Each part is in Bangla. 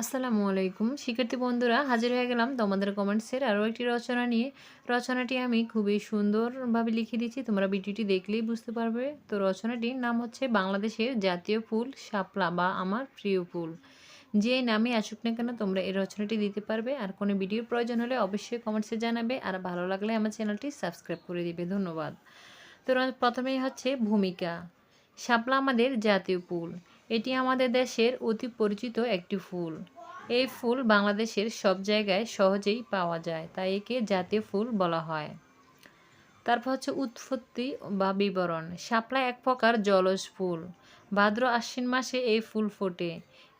আসসালামু আলাইকুম। শিক্ষার্থী বন্ধুরা, হাজির হয়ে গেলাম তোমাদের কমেন্টসের আরও একটি রচনা নিয়ে। রচনাটি আমি খুবই সুন্দরভাবে লিখে দিচ্ছি তোমরা ভিডিওটি দেখলেই বুঝতে পারবে। তো রচনাটির নাম হচ্ছে বাংলাদেশের জাতীয় ফুল শাপলা বা আমার প্রিয় ফুল। যে নামে আসুক না কেন তোমরা এই রচনাটি দিতে পারবে। আর কোনো ভিডিওর প্রয়োজন হলে অবশ্যই কমেন্টসে জানাবে। আর ভালো লাগলে আমার চ্যানেলটি সাবস্ক্রাইব করে দিবে। ধন্যবাদ। তো প্রথমেই হচ্ছে ভূমিকা। শাপলা আমাদের জাতীয় ফুল। এটি আমাদের দেশের অতি পরিচিত একটি ফুল। এই ফুল বাংলাদেশের সব জায়গায় সহজেই পাওয়া যায়, তাই একে জাতীয় ফুল বলা হয়। তারপর হচ্ছে উৎপত্তি বা বিবরণ। শাপলা এক প্রকার জলজ ফুল। ভাদ্র আশ্বিন মাসে এই ফুল ফোটে।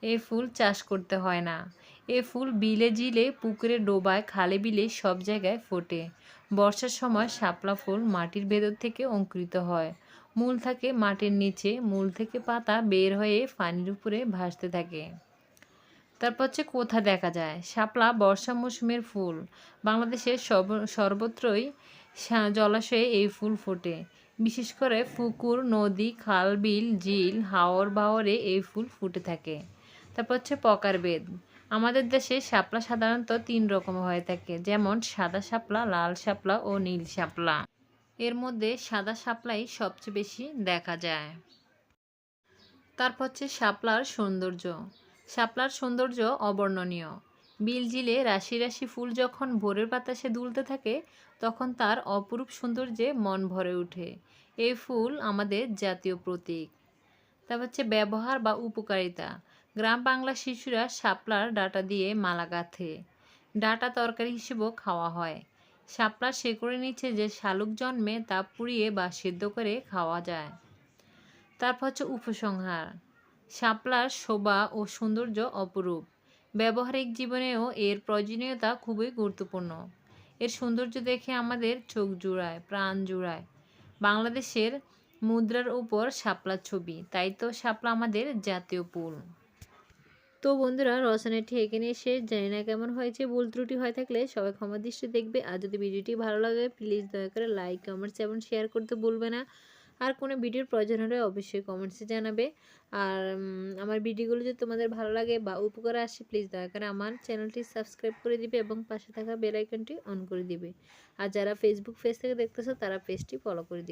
এই ফুল চাষ করতে হয় না। এই ফুল বিলে জিলে পুকুরে ডোবায়, খালে বিলে সব জায়গায় ফোটে। বর্ষার সময় শাপলা ফুল মাটির ভেতর থেকে অঙ্কুরিত হয়। মূল থাকে মাটির নিচে, মূল থেকে পাতা বের হয়ে পানির উপরে ভাসতে থাকে। তারপর হচ্ছে কোথা দেখা যায়? শাপলা, বর্ষা মৌসুমের ফুল। বাংলাদেশের সর্বত্রই জলাশয়ে এই ফুল ফোটে। বিশেষ করে পুকুর, নদী, খাল, বিল, ঝিল, হাওর বাওরে এই ফুল ফুটে থাকে। তারপর হচ্ছে পকার প্রকারভেদ আমাদের দেশে শাপলা সাধারণত তিন রকম হয়ে থাকে, যেমন সাদা শাপলা, লাল শাপলা ও নীল শাপলা। এর মধ্যে সাদা শাপলাই সবচেয়ে বেশি দেখা যায়। তারপর হচ্ছে শাপলার সৌন্দর্য। শাপলার সৌন্দর্য অবর্ণনীয়। বিলজিলে রাশি রাশি ফুল যখন ভোরের বাতাসে দুলতে থাকে, তখন তার অপরূপ সৌন্দর্যে মন ভরে ওঠে। এই ফুল আমাদের জাতীয় প্রতীক। তারপর হচ্ছে ব্যবহার বা উপকারিতা। গ্রাম বাংলা শিশুরা শাপলার ডাটা দিয়ে মালা গাঁথে। ডাটা তরকারি হিসেবেও খাওয়া হয়। শাপলার শেকড়ের নিচে যে শালুক জন্মে তা পুড়িয়ে বা সিদ্ধ করে খাওয়া যায়। তারপর হচ্ছে উপসংহার। শাপলার শোভা ও সৌন্দর্য অপরূপ। ব্যবহারিক জীবনেও এর প্রয়োজনীয়তা খুবই গুরুত্বপূর্ণ। এর সৌন্দর্য দেখে আমাদের চোখ জুড়ায়, প্রাণ জুড়ায়। বাংলাদেশের মুদ্রার উপর শাপলার ছবি, তাই তো শাপলা আমাদের জাতীয় ফুল। তো বন্ধুরা রচনাটি এখানে শেষ। জানি না কেমন হয়েছে, ভুল ত্রুটি হয়ে থাকলে সবাই ক্ষমা দৃষ্টি দেখবে। আর যদি ভিডিওটি ভালো লাগে প্লিজ দয়া করে লাইক কমেন্টস এবং শেয়ার করতে ভুলবে না। আর কোনো ভিডিওর প্রয়োজন হলে অবশ্যই কমেন্টসে জানাবে। আর আমার ভিডিওগুলো যদি তোমাদের ভালো লাগে বা উপকার আসে প্লিজ দয়া করে আমার চ্যানেলটি সাবস্ক্রাইব করে দিবে এবং পাশে থাকা বেল আইকনটি অন করে দিবে। আর যারা ফেসবুক পেজ থেকে দেখতেছো, তারা পেজটি ফলো করে দিবে।